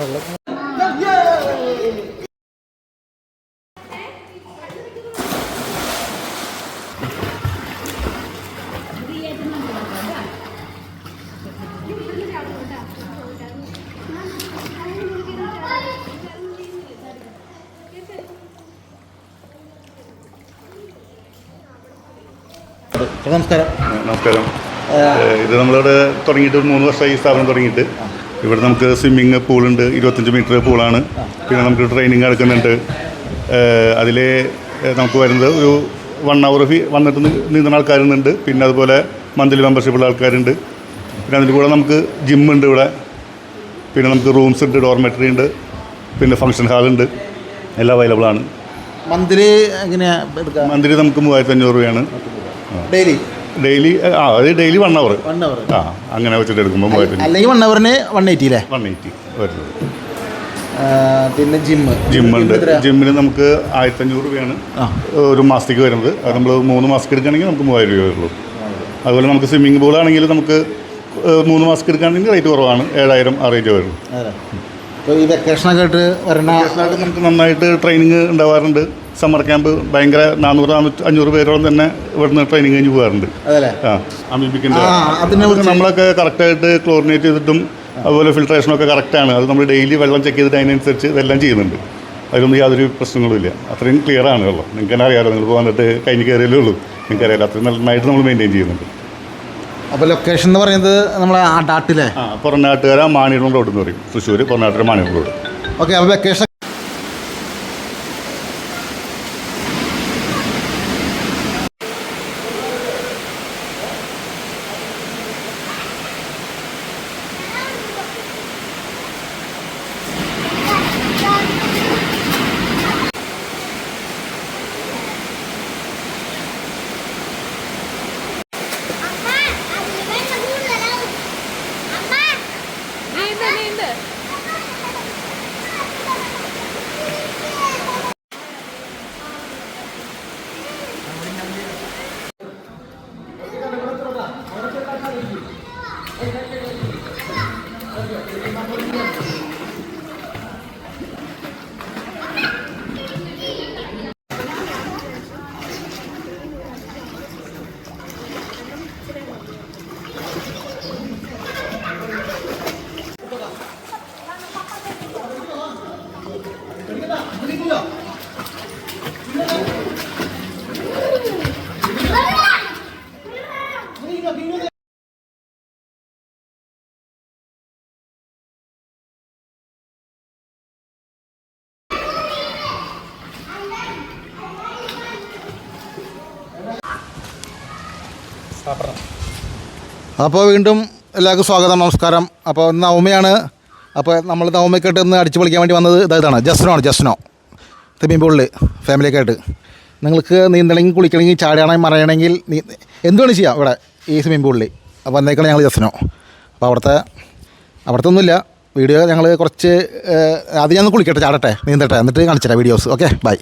നമസ്കാരം. നമസ്കാരം. ഇത് നമ്മളിവിടെ തുടങ്ങിയിട്ട് ഒരു മൂന്ന് വർഷമായി ഈ സ്ഥാപനം തുടങ്ങിയിട്ട്. ഇവിടെ നമുക്ക് സ്വിമ്മിങ് പൂളുണ്ട് ഇരുപത്തഞ്ച് മീറ്റർ പൂളാണ് പിന്നെ നമുക്ക് ട്രെയിനിങ് നടക്കുന്നുണ്ട്. അതിൽ നമുക്ക് വരുന്നത് ഒരു വൺ അവർ ഫീ വന്നിട്ട് നീന്തുന്ന ആൾക്കാരുണ്ട് പിന്നെ അതുപോലെ മന്ത്ലി മെമ്പർഷിപ്പുള്ള ആൾക്കാരുണ്ട്. പിന്നെ അതിന്റെ കൂടെ നമുക്ക് ജിമ്മുണ്ട് ഇവിടെ. പിന്നെ നമുക്ക് റൂംസ് ഉണ്ട് ഡോർമെറ്ററി ഉണ്ട്. പിന്നെ ഫംഗ്ഷൻ ഹാളുണ്ട് എല്ലാം അവൈലബിൾ ആണ്. മന്ത്ലി എങ്ങനെയാണ് മന്ത്ലി നമുക്ക് മൂവായിരത്തി അഞ്ഞൂറ് രൂപയാണ്. ഡെയിലി ഡെയിലി ആ അത് daily one hour one hour ആ അങ്ങനെ വെച്ചിട്ട് എടുക്കുമ്പോൾ അല്ലെങ്കിൽ വൺ അവറിന് വൺ എയ്റ്റി അല്ലേ? വൺ എയ്റ്റി വരുന്നത്. പിന്നെ ജിമ്മ് ജിമ്മുണ്ട് ജിമ്മിന് നമുക്ക് ആയിരത്തഞ്ഞൂറ് രൂപയാണ് ഒരു മാസത്തേക്ക് വരുന്നത്. അത് നമ്മൾ മൂന്ന് മാസത്തേക്ക് എടുക്കുകയാണെങ്കിൽ നമുക്ക് മൂവായിരം രൂപ വരുള്ളൂ. അതുപോലെ നമുക്ക് സ്വിമ്മിംഗ് പൂൾ ആണെങ്കിൽ നമുക്ക് മൂന്ന് മാസത്തേക്ക് എടുക്കുകയാണെങ്കിൽ റേറ്റ് കുറവാണ്. ഏഴായിരം ആ റേറ്റ് വരുള്ളൂ. ഈ വെക്കേഷനൊക്കെ ആയിട്ട് വരണ വെക്കേഷനൊക്കെ നമുക്ക് നന്നായിട്ട് ട്രെയിനിങ് ഉണ്ടാവാറുണ്ട്. സമ്മർ ക്യാമ്പ് ഭയങ്കര നാനൂറ് അഞ്ഞൂറ് പേരോളം തന്നെ ഇവിടുന്ന് ട്രെയിനിങ് കഴിഞ്ഞ് പോകാറുണ്ട്. ആ നമ്മളൊക്കെ കറക്റ്റായിട്ട് ക്ലോറിനേറ്റ് ചെയ്തിട്ടും അതുപോലെ ഫിൽട്രേഷനൊക്കെ കറക്റ്റാണ് അത് നമ്മൾ ഡെയിലി വെള്ളം ചെക്ക് ചെയ്തിട്ട് അതിനനുസരിച്ച് ഇതെല്ലാം ചെയ്യുന്നുണ്ട്. അതിലൊന്നും യാതൊരു പ്രശ്നങ്ങളും ഇല്ല. അത്രയും ക്ലിയർ ആണ് വെള്ളം നിങ്ങൾക്ക് തന്നെ അറിയാമല്ലോ നിങ്ങൾ വന്നിട്ട് കഴിഞ്ഞ് കയറിയല്ലേ ഉള്ളൂ. നിങ്ങൾക്ക് അറിയാലോ അത്രയും നന്നായിട്ട് നമ്മൾ മെയിന്റെയിൻ ചെയ്യുന്നുണ്ട്. അപ്പോൾ ലൊക്കേഷൻ എന്ന് പറയുന്നത് നമ്മളെ ആ ഡാട്ടിലെ? ആ പുറനാട്ടുകാര മാണിയൂർ റോഡ് എന്ന് പറയും. തൃശ്ശൂർ പുറനാട്ടുകാര മാണിയുടെ റോഡ് ഓക്കെ അപ്പോൾ വെക്കേഷൻ അപ്പോൾ വീണ്ടും എല്ലാവർക്കും സ്വാഗതം നമസ്കാരം. അപ്പോൾ നവമയാണ്. അപ്പോൾ നമ്മൾ നവമയ്ക്കായിട്ട് ഒന്ന് അടിച്ചു പൊളിക്കാൻ വേണ്ടി വന്നത് ഇതാ ഇതാണ് ജസ്നോ ആണ് ജസ്നോ തെമ്മീൻ പൂളിൽ ഫാമിലിയൊക്കെ ആയിട്ട് നിങ്ങൾക്ക് നീന്തണമെങ്കിൽ കുളിക്കണമെങ്കിൽ ചാടുകയാണെങ്കിൽ മറയണമെങ്കിൽ നീ എന്ത് വേണം ചെയ്യാം ഇവിടെ ഈ സ്വിമ്മിംഗ് പൂളിൽ അപ്പോൾ എന്നേക്കാണ് ഞങ്ങൾ ജസ്നോ അപ്പോൾ അവിടുത്തെ അവിടുത്തെ ഒന്നുമില്ല വീഡിയോ ഞങ്ങൾ കുറച്ച് അത് ഞാൻ കുളിക്കട്ടെ ചാടട്ടെ നീന്തട്ടെ എന്നിട്ട് കാണിച്ചു വീഡിയോസ്. Okay bye.